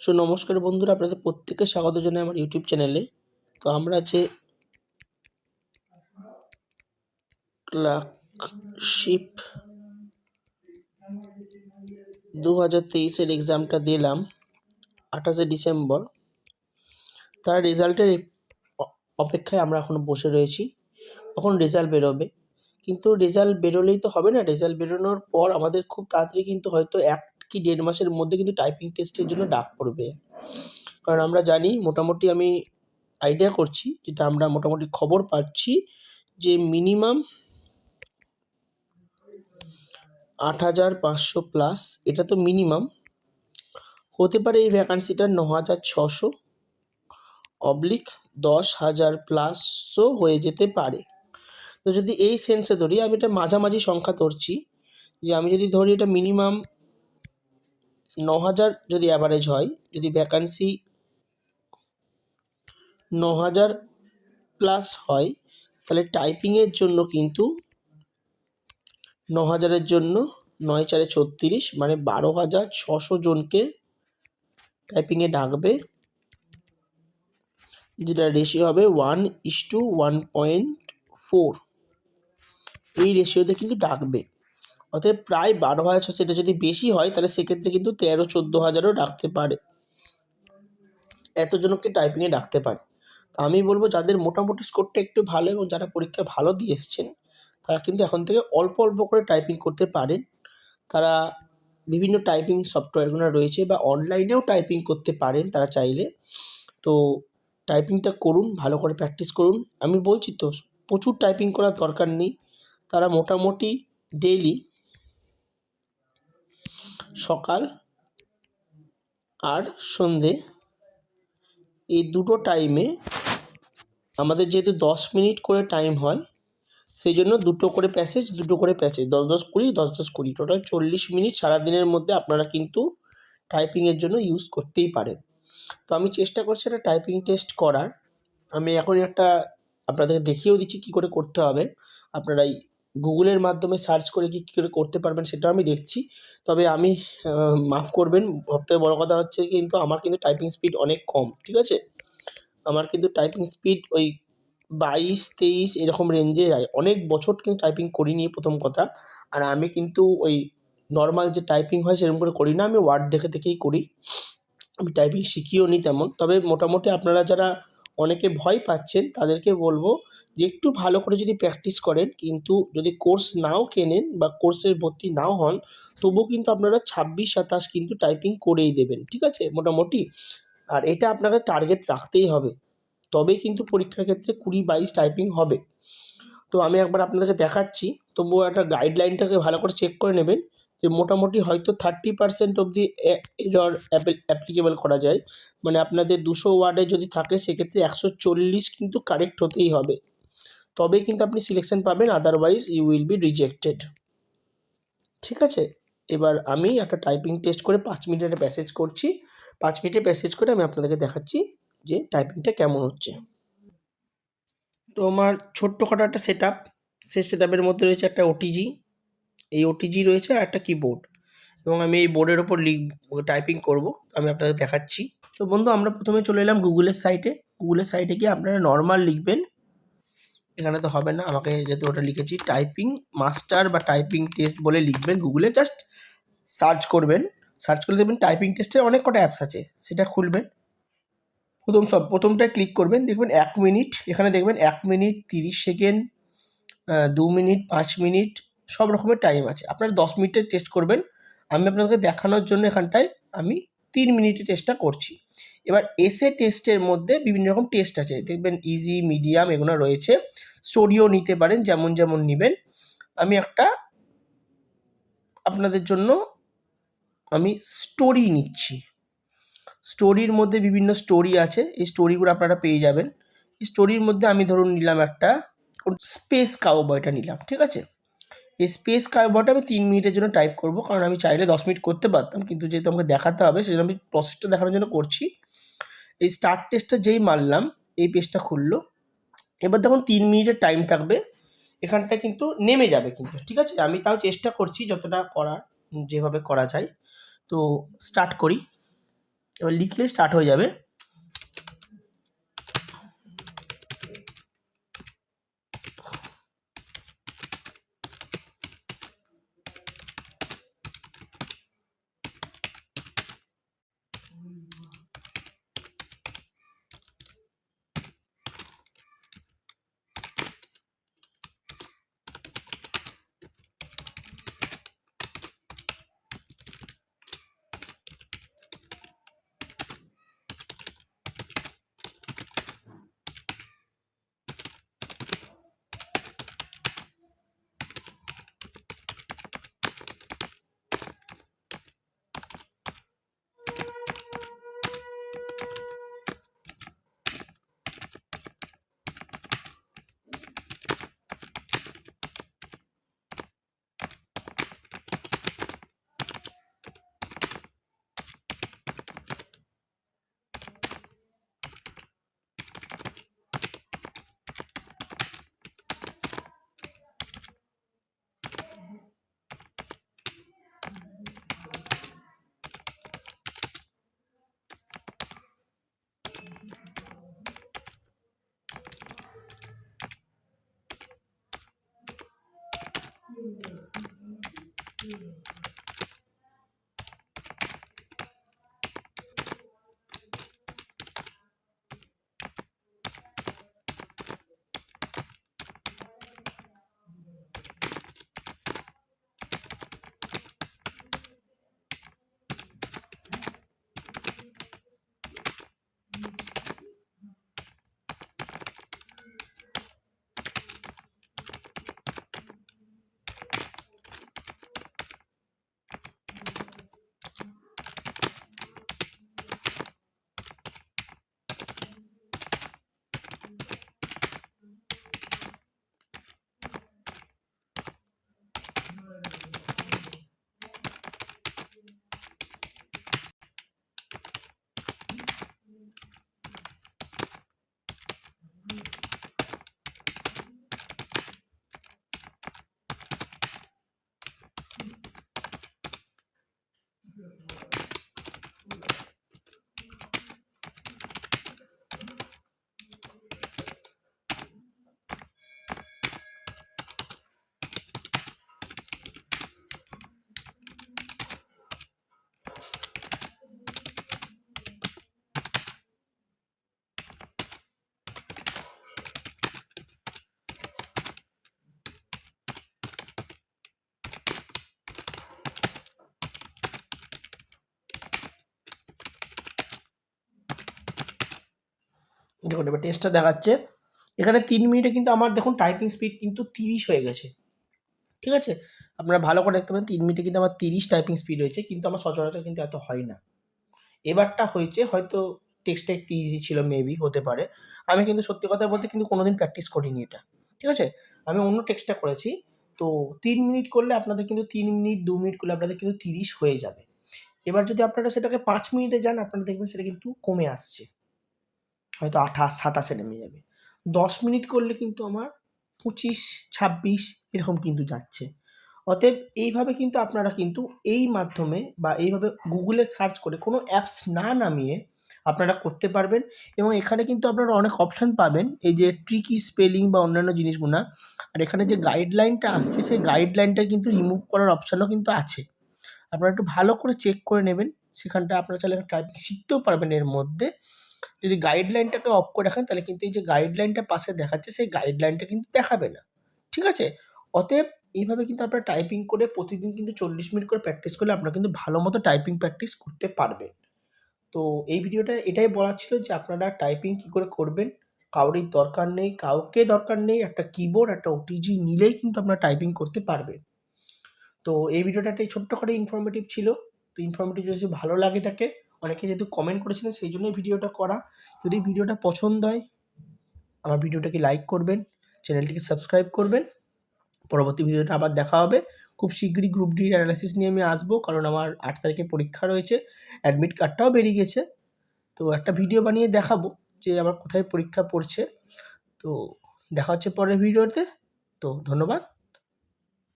So নমস্কার বন্ধুরা, আপনাদের প্রত্যেককে স্বাগত জানাই আমার ইউটিউব চ্যানেলে তো আমরা যে ক্লার্কশিপ দু হাজার তেইশের এক্সামটা দিলাম, আঠাশে ডিসেম্বর। তার রেজাল্টের অপেক্ষায় আমরা এখন বসে রয়েছি। কখন রেজাল্ট বেরোবে। কিন্তু রেজাল্ট বেরোলেই তো হবে না। রেজাল্ট বেরোনোর পর আমাদের খুব তাড়াতাড়ি কিন্তু হয়তো এক কি দেড় মাসের মধ্যে কিন্তু টাইপিং টেস্টের জন্য ডাক পড়বে। কারণ আমরা জানি, মোটামুটি আমি আইডিয়া করছি যেটা আমরা মোটামুটি খবর পাচ্ছি যে মিনিমাম আট হাজার পাঁচশো প্লাস এটা তো মিনিমাম হতে পারে এই ভ্যাকান্সিটা ন হাজার ছশো অবলিক দশ হাজার প্লাসও হয়ে যেতে পারে। তো যদি এই সেন্সে ধরি, আমি এটা মাঝামাঝি সংখ্যা ধরছি যে আমি যদি ধরি এটা মিনিমাম ন হাজার যদি অ্যাভারেজ হয়, যদি ভ্যাকান্সি ন হাজার প্লাস হয়, তাহলে টাইপিংয়ের জন্য কিন্তু ন হাজারের জন্য নয় চারে ছত্রিশ মানে বারো হাজার ছশো জনকে টাইপিংয়ে ডাকবে। যেটা রেশিও হবে one is two one point four এই রেশিওতে কিন্তু ডাকবে। অতএব প্রায় বারো হাজার ছশো এটা যদি বেশি হয়, তাহলে সেক্ষেত্রে কিন্তু তেরো, চোদ্দ হাজারও ডাকতে পারে। এতজনকে টাইপিংয়ে ডাকতে পারে। তো আমি বলব যাদের মোটামুটি স্কোরটা একটু ভালো এবং যারা পরীক্ষা ভালো দিয়ে এসছেন, তারা কিন্তু এখন থেকে অল্প অল্প করে টাইপিং করতে পারেন। তারা বিভিন্ন টাইপিং সফটওয়্যারগুলো রয়েছে বা অনলাইনেও টাইপিং করতে পারেন তারা চাইলে। তো টাইপিংটা করুন, ভালো করে প্র্যাকটিস করুন। আমি বলছি তো, প্রচুর টাইপিং করার দরকার নেই। তারা মোটামুটি ডেইলি সকাল আর সন্ধে, এই দুটো টাইমে আমাদের যেহেতু দশ মিনিট করে টাইম হয়, সেই জন্য দুটো করে প্যাসেজ দুটো করে প্যাসেজ দশ দশ কুড়ি, দশ দশ কুড়ি। টোটাল চল্লিশ মিনিট সারাদিনের মধ্যে আপনারা কিন্তু টাইপিংয়ের জন্য ইউজ করতেই পারেন। তো আমি চেষ্টা করছি একটা টাইপিং টেস্ট করার। আমি এখন একটা আপনাদেরকে দেখিয়েও দিচ্ছি কী করে করতে হবে। আপনারা গুগলের মাধ্যমে সার্চ করে কি, কী করে করতে পারবেন সেটাও আমি দেখছি। তবে আমি মাফ করবেন, সবথেকে বড় কথা হচ্ছে কিন্তু আমার কিন্তু টাইপিং স্পিড অনেক কম, ঠিক আছে? আমার কিন্তু টাইপিং স্পিড ওই বাইশ, তেইশ এরকম রেঞ্জে যায়। অনেক বছর কিন্তু টাইপিং করিনি প্রথম কথা। আর আমি কিন্তু ওই নর্মাল যে টাইপিং হয় সেরকম করে করি না, আমি ওয়ার্ড দেখে দেখেই করি। আমি টাইপিং শিখিও নি তেমন। তবে মোটামুটি আপনারা যারা অনেকে ভয় পাচ্ছেন, তাদেরকে বলব যে একটু ভালো করে যদি প্র্যাকটিস করেন, কিন্তু যদি কোর্স নাও কেনেন বা কোর্সের ভর্তি নাও হন, তবুও কিন্তু আপনারা ছাব্বিশ, সাতাশ কিন্তু টাইপিং করেই দেবেন, ঠিক আছে? মোটামুটি। আর এটা আপনাকে টার্গেট রাখতেই হবে। তবেই কিন্তু পরীক্ষার ক্ষেত্রে কুড়ি, বাইশ টাইপিং হবে। তো আমি একবার আপনাদেরকে দেখাচ্ছি। তবুও একটা গাইডলাইনটাকে ভালো করে চেক করে নেবেন। যে মোটামুটি হয়তো থার্টি পার্সেন্ট অবধি এরর অ্যাপ্লিকেবল করা যায়। মানে আপনাদের দুশো ওয়ার্ডে যদি থাকে, সেক্ষেত্রে একশো চল্লিশ কিন্তু কারেক্ট হতেই হবে। তবেই কিন্তু আপনি সিলেকশন পাবেন otherwise you will be rejected ঠিক আছে? এবার আমি একটা টাইপিং টেস্ট করে পাঁচ মিনিটের প্যাসেজ করছি। পাঁচ মিনিটে প্যাসেজ করে আমি আপনাদেরকে দেখাচ্ছি যে টাইপিংটা কেমন হচ্ছে। তো আমার ছোট্টখাটো একটা সেট আপ সেই সেট আপের মধ্যে রয়েছে একটা ওটিজি এই ওটিজি রয়েছে আর একটা কিবোর্ড এবং আমি এই বোর্ডের ওপর লিখ টাইপিং করব, আমি আপনাদের দেখাচ্ছি। তো বন্ধু, আমরা প্রথমে চলে এলাম গুগলের সাইটে গুগলের সাইটে গিয়ে আপনারা নর্মাল লিখবেন। এখানে তো হবে না, আমাকে যেহেতু ওটা লিখেছি টাইপিং মাস্টার বা টাইপিং টেস্ট বলে লিখবেন গুগলে জাস্ট সার্চ করবেন। সার্চ করে দেখবেন টাইপিং টেস্টের অনেক কটা অ্যাপস আছে, সেটা খুলবেন। প্রথম সব, প্রথমটায় ক্লিক করবেন, দেখবেন এক মিনিট এখানে দেখবেন এক মিনিট তিরিশ সেকেন্ড দু মিনিট পাঁচ মিনিট সব রকমের টাইম আছে। আপনারা দশ মিনিটের টেস্ট করবেন। আমি আপনাদেরকে দেখানোর জন্য এখানটায় আমি তিন মিনিটের টেস্টটা করছি। এবার এসে টেস্টের মধ্যে বিভিন্ন রকম টেস্ট আছে। দেখবেন ইজি মিডিয়াম এগুলো রয়েছে। স্টোরিও নিতে পারেন, যেমন যেমন নেবেন। আমি একটা আপনাদের জন্য আমি স্টোরি নিচ্ছি। স্টোরির মধ্যে বিভিন্ন স্টোরি আছে। এই স্টোরিগুলো আপনারা পেয়ে যাবেন। এই স্টোরির মধ্যে আমি ধরুন নিলাম একটা স্পেস কাউ কাউবয়টা নিলাম, ঠিক আছে? স্পেস কাউবয়টা আমি তিন মিনিটের জন্য টাইপ করব, কারণ আমি চাইলে দশ মিনিট করতে পারতাম, কিন্তু যেহেতু আমাকে দেখাতে হবে, সেজন্য আমি প্রসেসটা দেখানোর জন্য করছি। এই স্টার্ট টেস্টটা যেই মারলাম, এই পেজটা খুললো। এবার দেখুন তিন মিনিটের টাইম থাকবে, এখানটা কিন্তু নেমে যাবে কিন্তু, ঠিক আছে? আমি তাও চেষ্টা করছি যতটা করার, যেভাবে করা যায়। তো স্টার্ট করি। এবার লিখলে স্টার্ট হয়ে যাবে। Thank you. দেখুন, এবার টেস্টটা দেখাচ্ছে। এখানে তিন মিনিটে কিন্তু আমার দেখুন টাইপিং স্পিড কিন্তু তিরিশ হয়ে গেছে। ঠিক আছে? আপনারা ভালো করে দেখতে পাবেন তিন মিনিটে কিন্তু আমার তিরিশ টাইপিং স্পিড হয়েছে, কিন্তু আমার সচরাচর কিন্তু এত হয় না। এবারটা হয়েছে, হয়তো টেক্সটটা একটু ইজি ছিল মেবি হতে পারে। আমি কিন্তু সত্যি কথা বলতে কিন্তু কোনোদিন প্র্যাকটিস করিনি এটা। ঠিক আছে? আমি অন্য টেক্সটটা করেছি, তো তিন মিনিট করলে আপনাদের কিন্তু তিন মিনিট, দু মিনিট করলে আপনাদের কিন্তু তিরিশ হয়ে যাবে। এবার যদি আপনারা সেটাকে পাঁচ মিনিটে যান, আপনারা দেখবেন সেটা কিন্তু কমে আসছে। হয়তো আঠাশ সাতাশে নেমে যাবে। দশ মিনিট করলে কিন্তু আমার পঁচিশ, ছাব্বিশ এরকম কিন্তু যাচ্ছে। অতএব এইভাবে কিন্তু আপনারা কিন্তু এই মাধ্যমে বা এইভাবে গুগলে সার্চ করে কোনো অ্যাপস না নামিয়ে আপনারা করতে পারবেন এবং এখানে কিন্তু আপনারা অনেক অপশান পাবেন। এই যে ট্রিকি স্পেলিং বা অন্যান্য জিনিসগুলো। আর এখানে যে গাইডলাইনটা আসছে, সেই গাইডলাইনটা কিন্তু রিমুভ করার অপশানও কিন্তু আছে। আপনারা একটু ভালো করে চেক করে নেবেন। সেখানটা আপনারা চাইলে টাইপিং শিখতেও পারবেন এর মধ্যে। যদি গাইডলাইনটাকে অফ করে রাখেন, তাহলে কিন্তু এই যে গাইডলাইনটা পাশে দেখাচ্ছে, সেই গাইডলাইনটা কিন্তু দেখাবে না। ঠিক আছে? অতএব এইভাবে কিন্তু আপনারা টাইপিং করে প্রতিদিন কিন্তু চল্লিশ মিনিট করে প্র্যাকটিস করলে আপনারা কিন্তু ভালো মতো টাইপিং প্র্যাকটিস করতে পারবেন। তো এই ভিডিওটা এটাই বলার ছিল যে আপনারা টাইপিং কী করে করবেন কাউরির দরকার নেই, কাউকে দরকার নেই, একটা কিবোর্ড একটা ওটিজি নিলেই কিন্তু আপনারা টাইপিং করতে পারবেন। তো এই ভিডিওটা একটা ছোট্ট করে ইনফরমেটিভ ছিল। তো ইনফরমেটিভ যদি ভালো লাগে থাকে অনেকে যেহেতু কমেন্ট করেছিলেন, সেই জন্যই ভিডিওটা করা। যদি ভিডিওটা পছন্দ হয়, আমার ভিডিওটাকে লাইক করবেন চ্যানেলটিকে সাবস্ক্রাইব করবেন। পরবর্তী ভিডিওটা আবার দেখা হবে। খুব শীঘ্রই গ্রুপ ডি অ্যানালাইসিস নিয়ে আমি আসব, কারণ আমার আট তারিখে পরীক্ষা রয়েছে। অ্যাডমিট কার্ডটাও বেরিয়ে গেছে। তো একটা ভিডিও বানিয়ে দেখাবো, যে আমার কোথায় পরীক্ষা পড়ছে। তো দেখা হচ্ছে পরের ভিডিওতে। তো ধন্যবাদ।